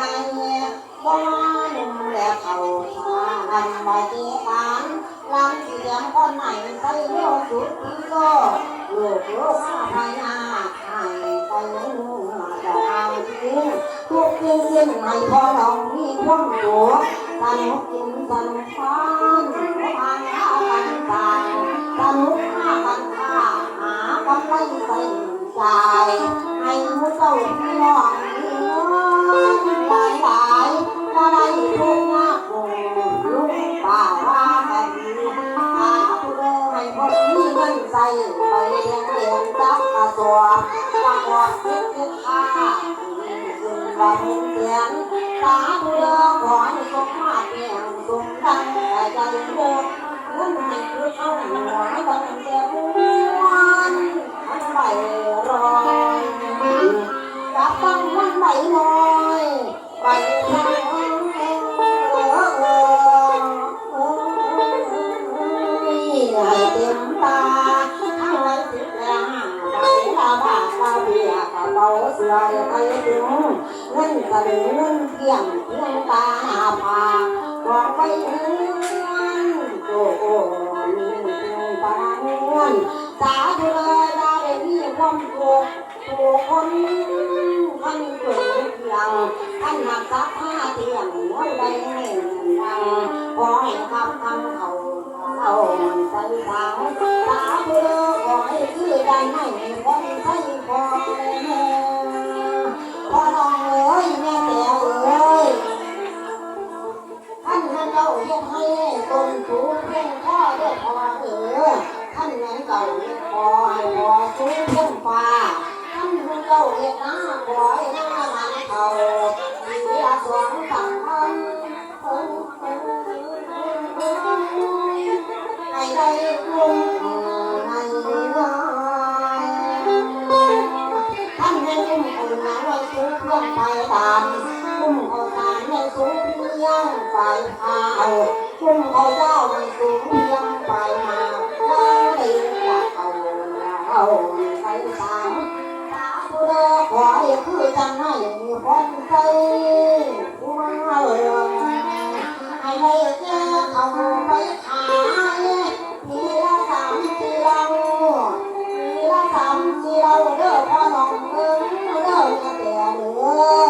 ใจบ้านและเขาทานมาเจกันลำเสียงคนไหนใส่โลกสุดที่โลกโลกโลกพยาให้ไปจะทางทิ้งทุกสิ่สิ่งให้พอเรามีความสุขสนุกกินสนุกฟันทางข้ากันตายสนุกข้ากันข้าหากำไรใส่ใจให้มูเจ้าพี่น้อง ใส่ไปเรียนเรียนจักกระสวงจังหวัดเพชรเพชรค่าซึ่งเราเรียนสาธุเดินขอให้สมมาเพียงสมดังแต่ใจเดินเงินให้คือเข้าหัวให้บังเกิดวันอันไหลรอยจับต้องมันไหลลอย เป๋าเสื้อไปถึงเงินกระดึงเงินเพียงเพียงตาหาผาบอกไปถึงโอ้โอ้มีถึงตาเงินสาธุเลยได้มีความสุขตัวคนท่านเกิดเพียงท่านหักซักผ้าเตียงเมื่อใดเห็นดังขอให้คำคำเขาเอาใส่ทางตาเพื่อขอให้คือดันให้ ยกให้ต้นสูงเพียงข้อเด้อพอเออท่านนั้นเก่าพอให้พอสูงเพียงฟ้าท่านผู้เจ้าเอกนาขอให้น้ามันเขาเสียสองสังมันให้ได้คุ้มให้ได้ท่านให้คุ้มคนนั้นไว้สูงเพื่อนไปตาม คุ้มเขาทานให้สูงเพียงไปพาวคุ้มเขาเจ้าให้สูงเพียงไปมาได้จากเขาเอาไปสามผู้ใดขอให้คือจังให้มีคนใจผู้มาเอ่ยให้ได้เจอเขาไปขายทีละสามทีเราทีละสามทีเราเด้อพ่อน้องเอิ้งเด้อแม่แต่เด้อ